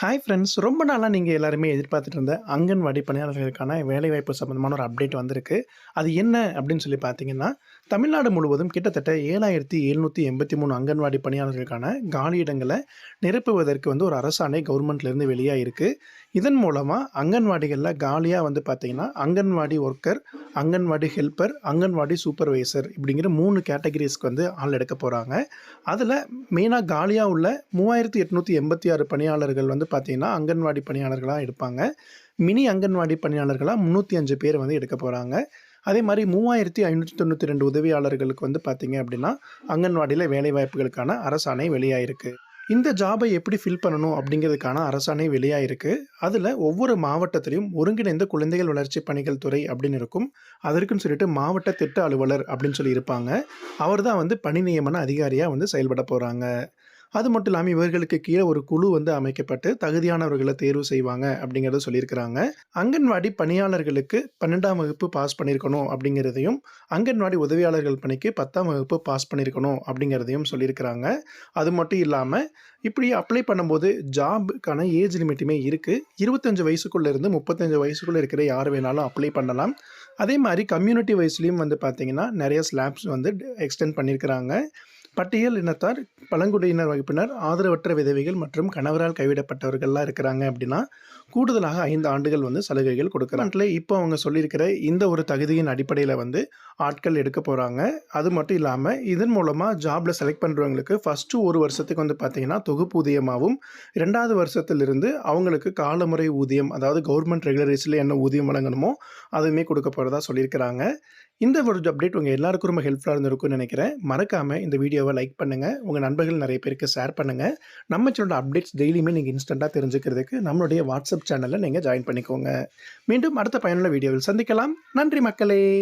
Hi friends ரொம்ப நாளாக நீங்கள் எல்லாருமே எதிர்பார்த்துட்டு இருந்த அங்கன்வாடி பணியாளர்களுக்கான வேலைவாய்ப்பு சம்மந்தமான ஒரு அப்டேட் வந்திருக்கு. அது என்ன அப்படின்னு சொல்லி பார்த்தீங்கன்னா தமிழ்நாடு முழுவதும் கிட்டத்தட்ட ஏழாயிரத்தி எழுநூற்றி எண்பத்தி மூணு அங்கன்வாடி பணியாளர்களுக்கான காலியிடங்களை நிரப்புவதற்கு வந்து ஒரு அரசாணை கவர்மெண்ட்லேருந்து வெளியாக இருக்குது இதன் மூலமாக அங்கன்வாடிகளில் காலியாக வந்து பார்த்தீங்கன்னா anganwadi worker anganwadi helper anganwadi supervisor இப்படிங்கிற மூணு கேட்டகரிஸ்க்கு வந்து ஆள் எடுக்க போகிறாங்க அதில் மெயினாக காலியாக உள்ள மூவாயிரத்தி எட்நூற்றி எண்பத்தி ஆறு பணியாளர்கள் வந்து பார்த்திங்கன்னா அங்கன்வாடி பணியாளர்களாக எடுப்பாங்க. மினி அங்கன்வாடி பணியாளர்களாக முந்நூற்றி அஞ்சு பேர் வந்து எடுக்க போகிறாங்க அதே மாதிரி மூவாயிரத்தி ஐநூற்றி தொண்ணூற்றி ரெண்டு உதவியாளர்களுக்கு வந்து பார்த்திங்க அப்படின்னா அங்கன்வாடியில் வேலைவாய்ப்புகளுக்கான அரசாணை வெளியாயிருக்கு. இந்த ஜாபை எப்படி ஃபில் பண்ணணும் அப்படிங்கிறதுக்கான அரசாணை வெளியாயிருக்கு. அதில் ஒவ்வொரு மாவட்டத்திலையும் ஒருங்கிணைந்த குழந்தைகள் வளர்ச்சி பணிகள் துறை அப்படின்னு இருக்கும். அதற்குன்னு சொல்லிட்டு மாவட்ட திட்ட அலுவலர் அப்படின்னு சொல்லி இருப்பாங்க அவர் தான் வந்து பணி நியமன அதிகாரியாக வந்து செயல்பட போகிறாங்க அது மட்டும் இல்லாமல் இவர்களுக்கு கீழே ஒரு குழு வந்து அமைக்கப்பட்டு தகுதியானவர்களை தேர்வு செய்வாங்க அப்படிங்கிறத சொல்லியிருக்கிறாங்க. அங்கன்வாடி பணியாளர்களுக்கு பன்னெண்டாம் வகுப்பு பாஸ் பண்ணியிருக்கணும் அப்படிங்கிறதையும் அங்கன்வாடி உதவியாளர்கள் பணிக்கு பத்தாம் வகுப்பு பாஸ் பண்ணியிருக்கணும் அப்படிங்கிறதையும் சொல்லியிருக்கிறாங்க. அது மட்டும் இல்லாமல் இப்படி அப்ளை பண்ணும்போது ஜாபுக்கான ஏஜ் லிமிட்டுமே இருக்குது இருபத்தஞ்சு வயசுக்குள்ளே இருந்து முப்பத்தஞ்சு வயசுக்குள்ளே இருக்கிற யார் வேணாலும் அப்ளை பண்ணலாம். அதே மாதிரி கம்யூனிட்டி வைஸ்லேயும் வந்து பார்த்திங்கன்னா நிறைய ஸ்லாப்ஸ் வந்து எக்ஸ்டெண்ட் பண்ணியிருக்கிறாங்க. பட்டியல் இனத்தார் பழங்குடியினர் வகுப்பினர் ஆதரவற்ற விதவைகள் மற்றும் கணவரால் கைவிடப்பட்டவர்கள்லாம் இருக்கிறாங்க அப்படின்னா கூடுதலாக ஐந்து ஆண்டுகள் வந்து சலுகைகள் கொடுக்குறாங்க. இப்போ அவங்க சொல்லியிருக்கிற இந்த ஒரு தகுதியின் அடிப்படையில் வந்து ஆட்கள் எடுக்க போகிறாங்க அது மட்டும் இல்லாமல் இதன் மூலமாக ஜாபில் செலக்ட் பண்ணுறவங்களுக்கு ஃபஸ்ட்டு ஒரு வருஷத்துக்கு வந்து பார்த்திங்கன்னா தொகுப்பூதியமாகவும் ரெண்டாவது வருஷத்துலேருந்து அவங்களுக்கு காலமுறை ஊதியம் அதாவது கவர்மெண்ட் ரெகுலரேஸில் என்ன ஊதியம் வழங்கணுமோ அதுவுமே கொடுக்க போகிறதா சொல்லியிருக்கிறாங்க. இந்த ஒரு அப்டேட் உங்கள் எல்லாருக்கும் ரொம்ப ஹெல்ப்ஃபுல்லாக இருந்திருக்கும்னு நினைக்கிறேன். மறக்காமல் இந்த வீடியோவை லைக் பண்ணுங்கள் உங்கள் நண்பர்கள் நிறைய பேருக்கு ஷேர் பண்ணுங்கள் நம்ம சேனலோட அப்டேட்ஸ் டெய்லியுமே நீங்கள் இன்ஸ்டண்ட்டாக தெரிஞ்சுக்கிறதுக்கு நம்மளுடைய வாட்ஸ்அப் சேனலில் நீங்கள் ஜாயின் பண்ணிக்கோங்க. மீண்டும் அடுத்த பயனுள்ள வீடியோவில் சந்திக்கலாம். நன்றி மக்களே.